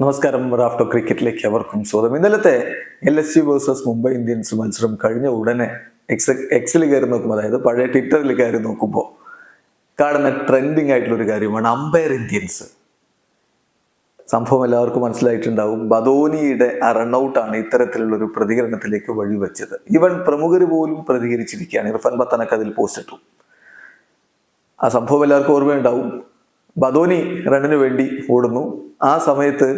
നമസ്കാരം. റാഫ്റ്റോ ക്രിക്കറ്റിലേക്ക് അവർക്കും സ്വാഗതം. ഇന്നലത്തെ L S G versus Mumbai Indians മത്സരം കഴിഞ്ഞ ഉടനെ എക്സ് എക്സിൽ കയറി നോക്കുമ്പോൾ അതായത് പഴയ ട്വിറ്ററിൽ കയറി നോക്കുമ്പോൾ കാണുന്ന ട്രെൻഡിങ് ആയിട്ടുള്ള ഒരു കാര്യമാണ് അമ്പയർ ഇന്ത്യൻസ് സംഭവം എല്ലാവർക്കും മനസ്സിലായിട്ടുണ്ടാവും. ബദോനിയുടെ ആ റണ്ണൌട്ടാണ് ഇത്തരത്തിലുള്ള ഒരു പ്രതികരണത്തിലേക്ക് വഴിവെച്ചത്. ഇവൻ പ്രമുഖർ പോലും പ്രതികരിച്ചിരിക്കുകയാണ്. ഇർഫാൻ പത്തനക്ക് അതിൽ പോസ്റ്റ് ഇട്ടു. ആ സംഭവം എല്ലാവർക്കും ഓർമ്മയുണ്ടാവും. ബദോനി റണ്ണിന് വേണ്ടി ഓടുന്നു. ആ സമയത്ത്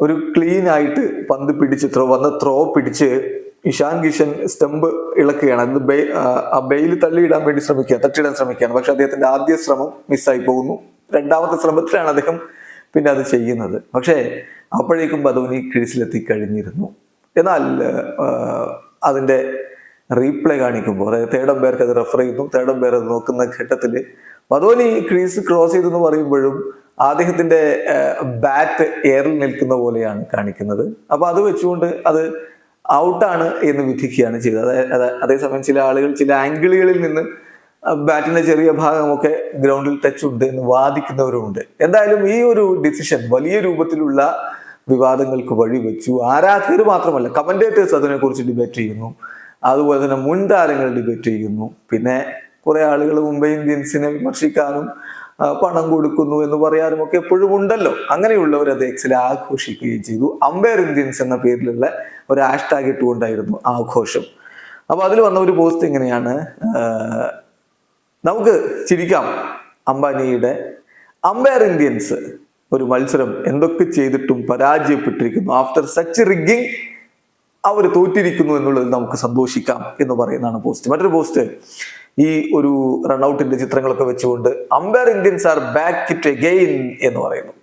ഒരു ക്ലീൻ ആയിട്ട് പന്ത് പിടിച്ച് ത്രോ വന്ന ത്രോ പിടിച്ച് ഇഷാൻ കിഷൻ സ്റ്റംപ് ഇളക്കുകയാണ്. അത് ബെയ് ആ ബെയിൽ തള്ളിയിടാൻ വേണ്ടി ശ്രമിക്കുക തട്ടിയിടാൻ ശ്രമിക്കുകയാണ്. പക്ഷെ അദ്ദേഹത്തിന്റെ ആദ്യ ശ്രമം മിസ്സായി പോകുന്നു. രണ്ടാമത്തെ ശ്രമത്തിലാണ് അദ്ദേഹം പിന്നെ അത് ചെയ്യുന്നത്. പക്ഷേ അപ്പോഴേക്കും ബദോനി ക്രീസിലെത്തി കഴിഞ്ഞിരുന്നു. എന്നാൽ അതിന്റെ റീപ്ലേ കാണിക്കുമ്പോൾ അതായത് തേടം പേർക്ക് അത് റെഫർ ചെയ്യുന്നു. തേടം പേർ അത് നോക്കുന്ന ഘട്ടത്തിൽ മധോനി ക്രീസ് ക്രോസ് ചെയ്തെന്ന് പറയുമ്പോഴും അദ്ദേഹത്തിന്റെ ബാറ്റ് എയറിൽ നിൽക്കുന്ന പോലെയാണ് കാണിക്കുന്നത്. അപ്പൊ അത് വെച്ചുകൊണ്ട് അത് ഔട്ടാണ് എന്ന് വിധിക്കുകയാണ് ചെയ്തത്. അതേസമയം ചില ആളുകൾ ചില ആംഗിളുകളിൽ നിന്ന് ബാറ്റിന്റെ ചെറിയ ഭാഗമൊക്കെ ഗ്രൗണ്ടിൽ ടച്ച് ഉണ്ട് എന്ന് വാദിക്കുന്നവരുമുണ്ട്. എന്തായാലും ഈ ഒരു ഡിസിഷൻ വലിയ രൂപത്തിലുള്ള വിവാദങ്ങൾക്ക് വഴിവെച്ചു ആരാധകർ മാത്രമല്ല കമന്റേറ്റേഴ്സ് അതിനെക്കുറിച്ച് ഡിബേറ്റ് ചെയ്യുന്നു. അതുപോലെ തന്നെ മുൻ താരങ്ങൾ ഡിബേറ്റ് ചെയ്യുന്നു. പിന്നെ കുറെ ആളുകൾ മുംബൈ ഇന്ത്യൻസിനെ വിമർശിക്കാനും പണം കൊടുക്കുന്നു എന്ന് പറയാനും ഒക്കെ എപ്പോഴും ഉണ്ടല്ലോ. അങ്ങനെയുള്ളവർ അത് എക്സിൽ ആഘോഷിക്കുകയും ചെയ്തു. അമ്പയർ ഇന്ത്യൻസ് എന്ന പേരിലുള്ള ഒരു ഹാഷ്ടാഗ് ഇട്ടുകൊണ്ടായിരുന്നു ആഘോഷം. അപ്പൊ അതിൽ വന്ന ഒരു പോസ്റ്റ് ഇങ്ങനെയാണ് നമുക്ക് ചിരിക്കാം. അംബാനിയുടെ അമ്പയർ ഇന്ത്യൻസ് ഒരു മത്സരം എന്തൊക്കെ ചെയ്തിട്ടും പരാജയപ്പെട്ടിരിക്കുന്നു. ആഫ്റ്റർ സച്ച് റിഗിങ് അവർ തോറ്റിരിക്കുന്നു എന്നുള്ളതിൽ നമുക്ക് സന്തോഷിക്കാം എന്ന് പറയുന്നതാണ് പോസ്റ്റ് മറ്റൊരു പോസ്റ്റ് ഈ ഒരു റൺഔട്ടിന്റെ ചിത്രങ്ങളൊക്കെ വെച്ചുകൊണ്ട് umpire Indians are back it again എന്ന് പറയുന്നു.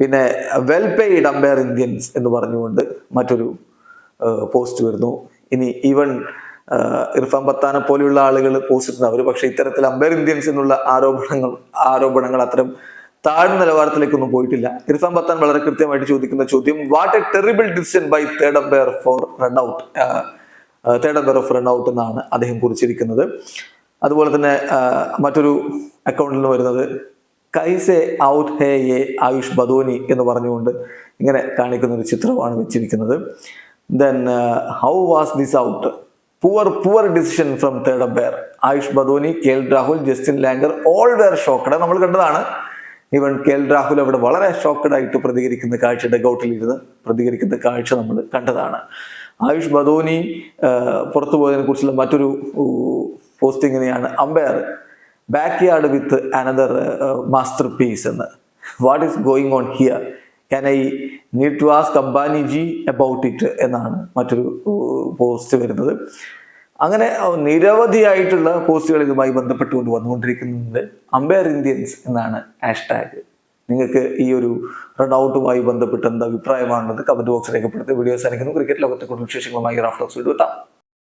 പിന്നെ വെൽ പെയ്ഡ് അമ്പയർ ഇന്ത്യൻസ് എന്ന് പറഞ്ഞുകൊണ്ട് മറ്റൊരു പോസ്റ്റ് വരുന്നു. ഇനി ഈവൻ ഇർഫാൻ പത്താനെ പോലെയുള്ള ആളുകൾ പോസ്റ്റ് ഇടുന്ന അവർ പക്ഷേ ഇത്തരത്തിൽ അമ്പയർ ഇന്ത്യൻസ് എന്നുള്ള ആരോപണങ്ങൾ ആരോപണങ്ങൾ അത്തരം താഴ്ന്ന നിലവാരത്തിലേക്കൊന്നും പോയിട്ടില്ല. ഇർഫാൻ പത്താൻ വളരെ കൃത്യമായിട്ട് ചോദിക്കുന്ന ചോദ്യം what a terrible decision by third umpire for run out third umpire of run out എന്നാണ് അദ്ദേഹം കുറിച്ചിരിക്കുന്നത്. അതുപോലെ തന്നെ മറ്റൊരു അക്കൗണ്ടിൽ നിന്ന് വരുന്നത് കൈസെ ഔട്ട് ഹേ എ ആയുഷ് ബദോനി എന്ന് പറഞ്ഞുകൊണ്ട് ഇങ്ങനെ കാണിക്കുന്ന ഒരു ചിത്രമാണ് വെച്ചിരിക്കുന്നത്. Then how was this out poor poor decision from third umpire Ayush Badoni K L Rahul Justin Langer all were shocked നമ്മൾ കണ്ടതാണ്. ഇവൻ കെ എൽ രാഹുൽ അവിടെ വളരെ ഷോക്കഡ് ആയിട്ട് പ്രതികരിക്കുന്ന കാഴ്ച ഡഗൌട്ടിൽ ഇരുന്ന് പ്രതികരിക്കുന്ന കാഴ്ച നമ്മൾ കണ്ടതാണ്. ആയുഷ് ബദോനി പുറത്തു പോയതിനെ കുറിച്ചുള്ള മറ്റൊരു പോസ്റ്റിങ്ങിനെയാണ് umpire backyard with another masterpiece എന്ന്. What is going on here can I need to ask company G about it എന്നാണ് മറ്റൊരു പോസ്റ്റ് വരുന്നത്. അങ്ങനെ നിരവധിയായിട്ടുള്ള പോസ്റ്റുകൾ ഇതുമായി ബന്ധപ്പെട്ടുകൊണ്ട് വന്നുകൊണ്ടിരിക്കുന്നുണ്ട് അമ്പയർ ഇന്ത്യൻസ് എന്നാണ് ഹാഷ്ടാഗ്. നിങ്ങൾക്ക് ഈ ഒരു റൺ ബന്ധപ്പെട്ട് എന്താ അഭിപ്രായമാണെന്ന് കമന്റ് ബോക്സ് രേഖപ്പെടുത്തി വീഡിയോ സാധിക്കുന്നു ക്രിക്കറ്റ് ലോകത്തെ കൂടുതൽ വിശേഷങ്ങളുമായി റാഫ്റ്റോക്സ് വീഡിയോ എത്താം.